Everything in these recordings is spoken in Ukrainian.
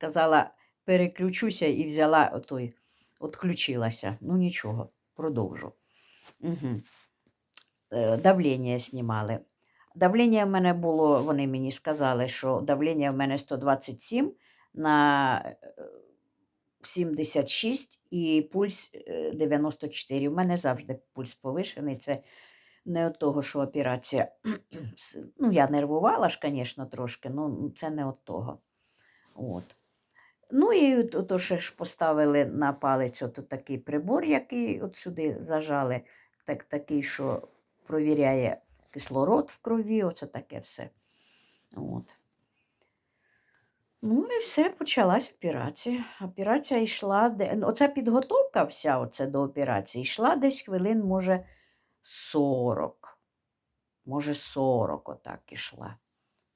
сказала, переключуся і взяла отой, отключилася. Ну нічого, продовжу. Угу. Давлення знімали. Давлення в мене було, вони мені сказали, що давлення в мене 127 на е, 76 і пульс е, 94. У мене завжди пульс повишений. Це не від того, що операція. Ну, я нервувала ж, звісно, трошки, ну це не від того. От. Ну і то, то ще ж поставили на палець от такий прибор, який от сюди зажали, так, такий, що провіряє кислород в крові, оце таке все. От. Ну і все, почалась операція. Операція йшла, ну, оця підготовка вся оце до операції йшла десь хвилин, може, 40. Може, 40 отак ішла.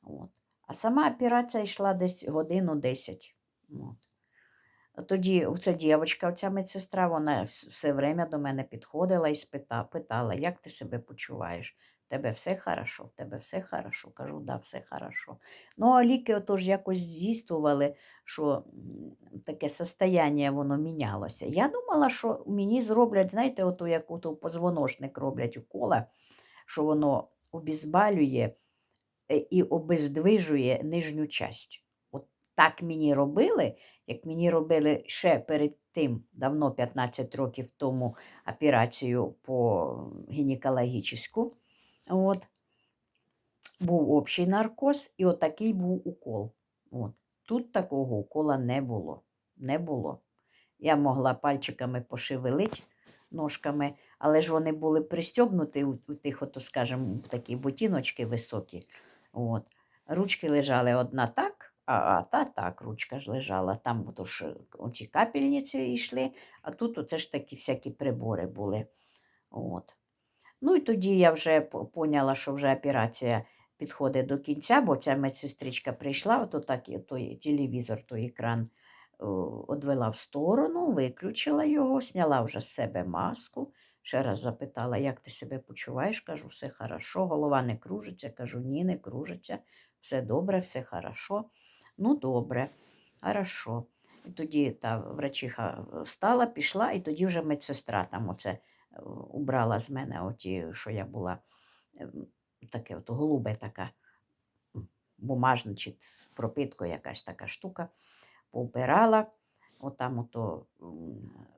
От. А сама операція йшла десь годину 10. От. Тоді ця дівчинка, оця медсестра, вона все время до мене підходила і питала, як ти себе почуваєш? В тебе все хорошо, в тебе все хорошо. Кажу, да, все хорошо. Ну, а ліки отож якось здійствували, що таке состояння воно мінялося. Я думала, що мені зроблять, знаєте, ото як ото позвоночник роблять укола, що воно обізбалює е, і обездвижує нижню часть. От так мені робили, як мені робили ще перед тим, давно 15 років тому операцію по гінекологічну. От. Був общий наркоз, і отакий був укол. От. Тут такого укола не було. Не було. Я могла пальчиками пошевелити ножками, але ж вони були пристьобнуті у, у тих, ото, скажімо, такі ботиночки високі. От. Ручки лежали одна так, а, та так, ручка ж лежала. Там ото ж оці капельниці йшли, а тут оце ж такі всякі прибори були. От. Ну і тоді я вже по- поняла, що вже операція підходить до кінця, бо ця медсестричка прийшла, ото так той телевізор, той екран одвела в сторону, виключила його, сняла вже з себе маску. Ще раз запитала, як ти себе почуваєш? Кажу, все хорошо, голова не кружиться. Кажу, ні, не кружиться, все добре, все хорошо. Ну, добре, хорошо. І тоді та врачиха встала, пішла, і тоді вже медсестра там оце е, убрала з мене оті, що я була ем, таке, от голубе така бумажна чи з пропиткою якась така штука, поубирала. Отам ото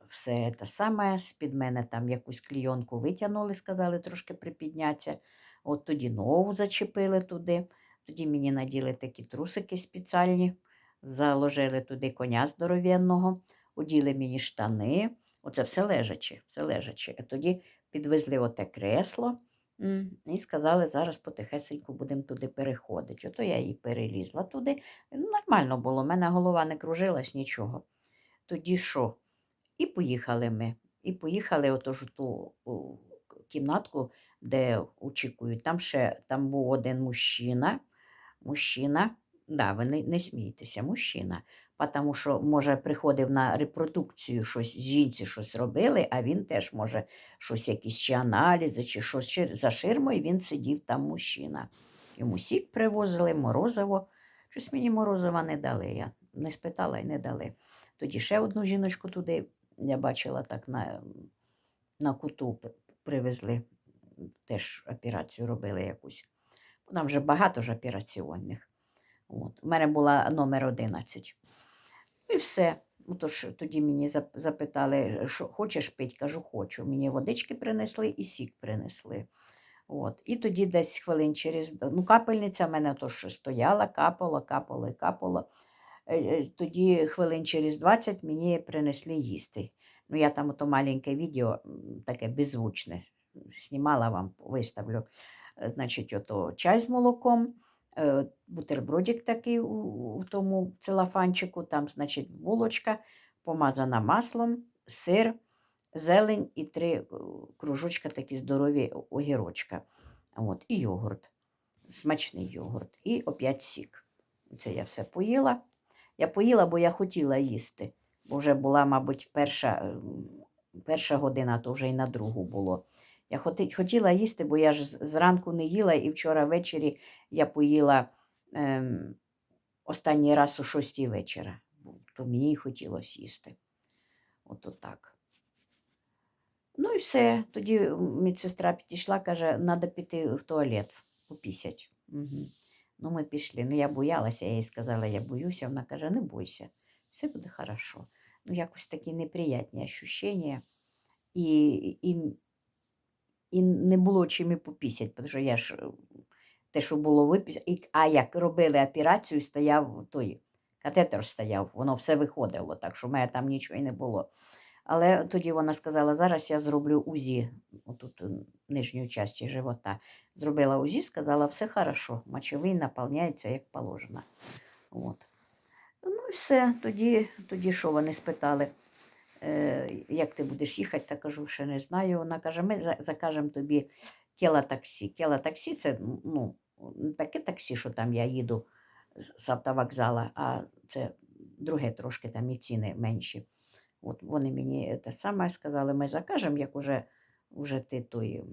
все те саме, з-під мене там якусь клійонку витягнули, сказали трошки припідняться. От тоді нову зачепили туди. Тоді мені наділи такі трусики спеціальні, заложили туди коня здоровенного, оділи мені штани. Оце все лежачи, все лежачи. А тоді підвезли оте кресло і сказали, зараз потихесеньку будемо туди переходити. Ото я її перелізла туди. Нормально було, в мене голова не кружилась, нічого. Тоді що? І поїхали ми. І поїхали отож у ту кімнатку, де очікують. Там ще там був один мужчина. Мужчина, да, ви не, не смійтеся, мужчина. Тому що, може, приходив на репродукцію, щось жінці щось робили, а він теж може щось, якісь чи аналізи, чи щось за ширмою, він сидів там мужчина. Йому сік привозили, морозиво. Щось мені морозива не дали. Я не спитала і не дали. Тоді ще одну жіночку туди, я бачила так на, на куту привезли, теж операцію робили якусь. Там вже багато ж операційних. От. У мене була номер 11. І все. Тож тоді мені запитали, що хочеш пити? Кажу, хочу. Мені водички принесли і сік принесли. От. І тоді десь хвилин через. Ну, капельниця в мене то стояла, капало, капало і капало. Е, е, Тоді хвилин через 20 мені принесли їсти. Ну, я там ото маленьке відео, таке беззвучне, знімала вам, виставлю. Е, Значить, ото чай з молоком, е, бутербродик такий у, у тому целофанчику, там, значить, булочка, помазана маслом, сир, зелень і три е, кружочка такі здорові огірочка. От, і йогурт, смачний йогурт, і опять сік. Це я все поїла. Я поїла, бо я хотіла їсти, бо вже була, мабуть, перша, ем, перша година, то вже й на другу було. Я хотіла їсти, бо я ж зранку не їла, і вчора ввечері я поїла ем, останній раз о 6 вечора. то мені й хотілося їсти. От отак. Ну і все. Тоді медсестра підійшла, каже, треба піти в туалет попісять. Угу. Ну, ми пішли. Ну, я боялася, я їй сказала, я боюся. Вона каже, не бойся, все буде хорошо. Ну, якось такі неприятні ощущення. І, і, і не було чим і попісять, тому що я ж е, те, що було виписано, а як робили операцію, стояв той катетер стояв, воно все виходило, так що в мене там нічого і не було. Але тоді вона сказала, зараз я зроблю УЗІ, отут е, нижньої частини живота. Зробила УЗІ, сказала, все хорошо, мочовий наповняється як положено. От. Ну і все, тоді, тоді що вони спитали, як ти будеш їхати, та кажу, ще не знаю. Вона каже, ми закажемо тобі келатаксі. Келатаксі це ну, таке таксі, що там я їду з автовокзала, а це друге трошки там і ціни менші. От вони мені те саме сказали, ми закажемо, як уже, уже ти той,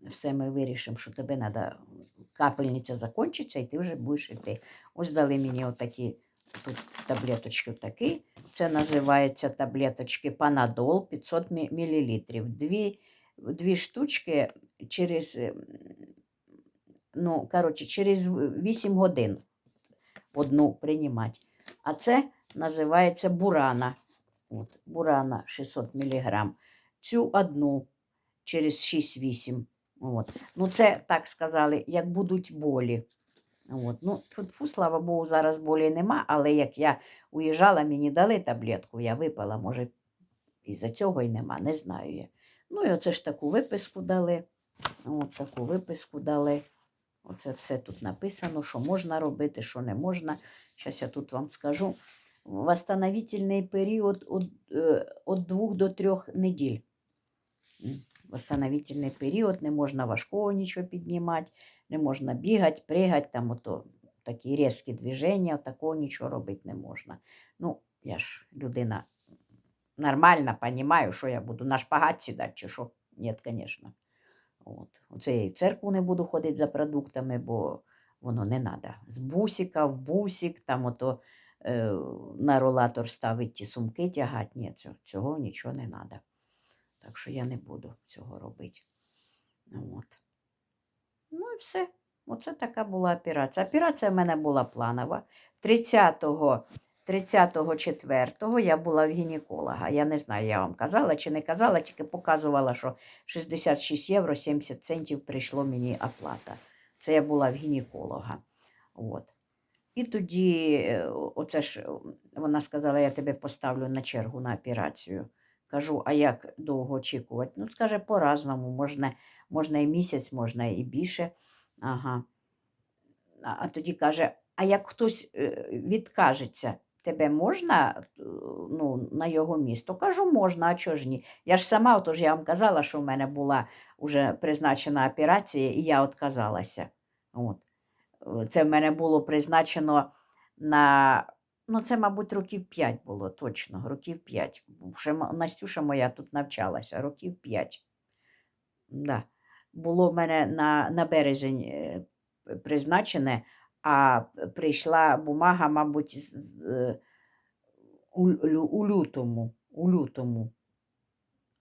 все ми вирішимо, що тебе треба, капельниця закінчиться, і ти вже будеш йти. Ось дали мені отакі тут таблеточки такі. Це називається таблеточки Панадол 500 мл. Дві, дві штучки через, ем, ну, коротше, через 8 годин одну приймати. А це називається бурана. От, бурана 600 мг. Цю одну через 6-8. От. Ну, це так сказали, як будуть болі. От. Ну, тьфу, слава Богу, зараз болі нема, але як я уїжджала, мені дали таблетку, я випила, може, із-за цього і нема, не знаю я. Ну і оце ж таку виписку дали. От таку виписку дали. Оце все тут написано, що можна робити, що не можна. Зараз я тут вам скажу. Восстановительний період від, від 2 до 3 неділь. Восстановительний період, не можна важкого нічого піднімати, не можна бігати, пригати, там ото такі різкі движення, такого нічого робити не можна. Ну, я ж людина нормальна, розумію, що я буду на шпагат сідати, чи що? Ні, звісно. От. Оце я і в церкву не буду ходити за продуктами, бо воно не треба. З бусика в бусик, там ото е, на ролатор ставить ті сумки тягати. Ні, цього, цього нічого не треба. Так що я не буду цього робити. От. Все. Оце така була операція. Операція в мене була планова. 30-го 34-го я була в гінеколога. Я не знаю, я вам казала чи не казала, тільки показувала, що 66 євро 70 центів прийшло мені оплата. Це я була в гінеколога. От. І тоді, е, оце ж е, вона сказала, я тебе поставлю на чергу на операцію. Кажу, а як довго очікувати? Ну, скаже, по-разному. Можна, можна і місяць, можна і більше. Ага. А, а тоді каже, а як хтось е, відкажеться, тебе можна е, ну, на його місто? Кажу, можна, а чого ж ні? Я ж сама, отож я вам казала, що в мене була вже призначена операція, і я відказалася. От. Це в мене було призначено на, ну це, мабуть, років 5 було точно, років 5. Ще м- Настюша моя тут навчалася, років 5. Да. Було в мене на, на березень е, призначене, а прийшла бумага, мабуть, у, у лютому. У лютому.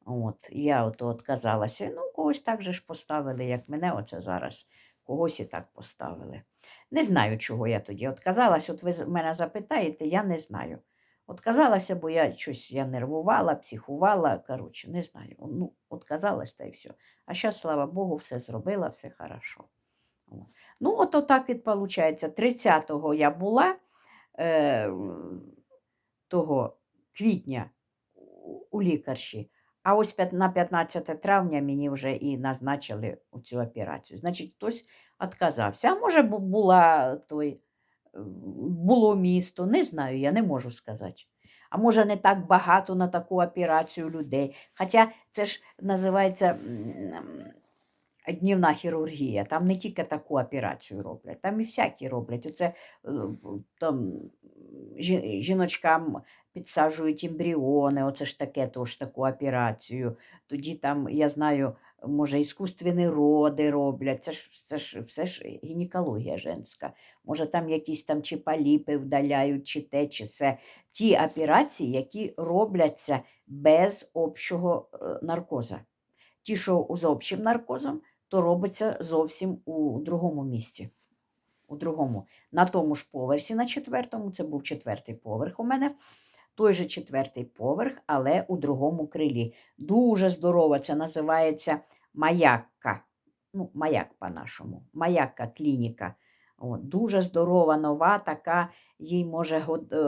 От, я ото відказалася. Ну, когось так же ж поставили, як мене оце зараз. Когось і так поставили. Не знаю, чого я тоді відказалась. От ви мене запитаєте, я не знаю. Отказалася, бо я щось я нервувала, психувала. Коротше, не знаю. Ну, отказалась та й все. А зараз, слава Богу, все зробила, все хорошо. Ну, от отак від виходить. 30-го я була е, того квітня у лікарші. А ось на 15 травня мені вже і назначили цю операцію. Значить, хтось відказався. А може, бу- була той, е, було місто, не знаю, я не можу сказати. А може, не так багато на таку операцію людей. Хоча це ж називається днівна хірургія. Там не тільки таку операцію роблять, там і всякі роблять. Оце е, там жіночкам підсаджують ембріони, оце ж таке, то ж таку операцію. Тоді там, я знаю, може, іскусственні роди роблять. Це ж, це ж все ж гінекологія женська. Може, там якісь там чи поліпи вдаляють, чи те, чи все. Ті операції, які робляться без общого е, наркоза. Ті, що з общим наркозом, то робиться зовсім у другому місці. У другому, на тому ж поверсі, на четвертому, це був четвертий поверх у мене, той же четвертий поверх, але у другому крилі. Дуже здорово, це називається маякка. Ну, маяк по-нашому. Маякка клініка. От, дуже здорова, нова, така, їй, може, е,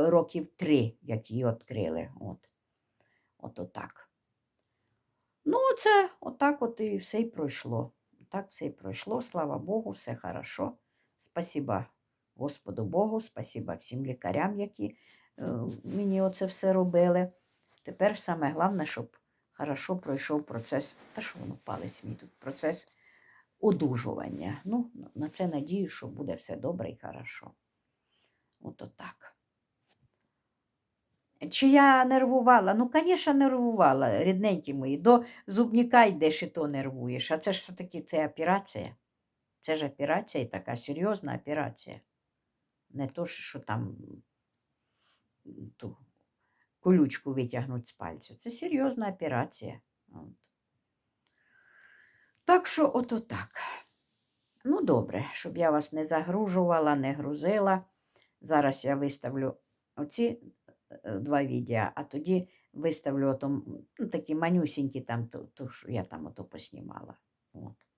років три, як її відкрили. От. От отак. Ну, це отак от і все й пройшло. Так все й пройшло, слава Богу, все хорошо. Спасіба Господу Богу, спасіба всім лікарям, які мені оце все робили. Тепер саме головне, щоб хорошо пройшов процес, та що воно палець мій тут, процес одужування. Ну, на це надію, що буде все добре і хорошо. От отак. Чи я нервувала? Ну, звісно, нервувала, рідненькі мої. До зубника йдеш і то нервуєш. А це ж все-таки це операція. Це ж операція і така серйозна операція. Не то, що там ту колючку витягнуть з пальця. Це серйозна операція. От. Так що, ото так. Ну, добре, щоб я вас не загружувала, не грузила. Зараз я виставлю оці е, два відео, а тоді виставлю ото, ну, такі манюсінькі там, то, то, що я там ото поснімала. От.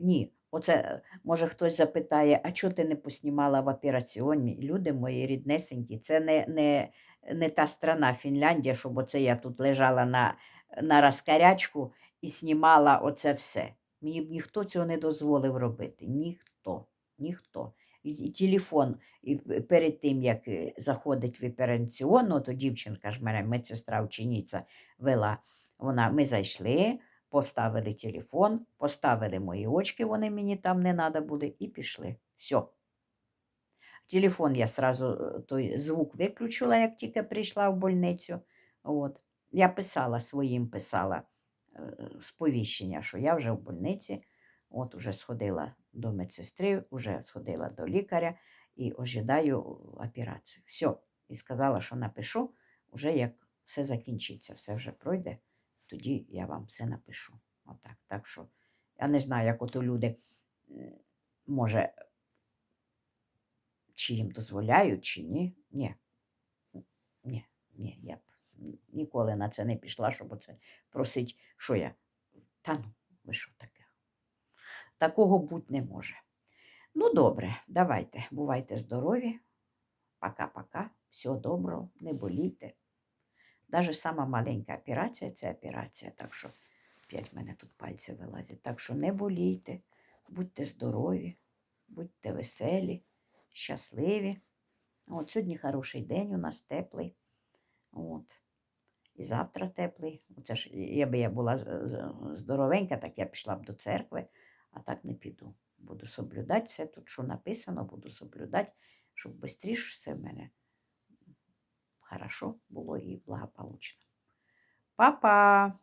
Ні, оце, е, може хтось запитає, а чого ти не поснімала в операційній? Люди мої ріднесенькі, це не, не, не та страна Фінляндія, щоб оце я тут лежала на, на розкарячку і знімала оце все. Мені б ніхто цього не дозволив робити. Ніхто, ніхто. І, телефон і перед тим, як е, заходить в операційну, то дівчинка ж мене, медсестра учениця вела. Вона, ми зайшли, поставили телефон, поставили мої очки, вони мені там не треба буде, і пішли. Все. Телефон я сразу е, той звук виключила, як тільки прийшла в больницю. От. Я писала своїм, писала е, сповіщення, що я вже в больниці, от уже сходила до медсестри, вже сходила до лікаря і ожидаю операцію. Все. І сказала, що напишу, вже як все закінчиться, все вже пройде, тоді я вам все напишу. Отак. Так що я не знаю, як ото люди, може, чи їм дозволяють, чи ні. Ні. Ні, ні, я б ніколи на це не пішла, щоб оце просить, що я. Та ну, ви що таке? Такого бути не може. Ну, добре, давайте, бувайте здорові. Пока-пока. Всього доброго, не болійте. Навіть сама маленька операція це операція, так що п'ять мене тут пальці вилазять. Так що не болійте, будьте здорові, будьте веселі, щасливі. От сьогодні хороший день у нас теплий. От. І завтра теплий. Оце ж, якби я була здоровенька, так я пішла б до церкви, а так не піду. Буду соблюдати все тут, що написано, буду соблюдати, щоб швидше все в мене хорошо было и благополучно. Па-па!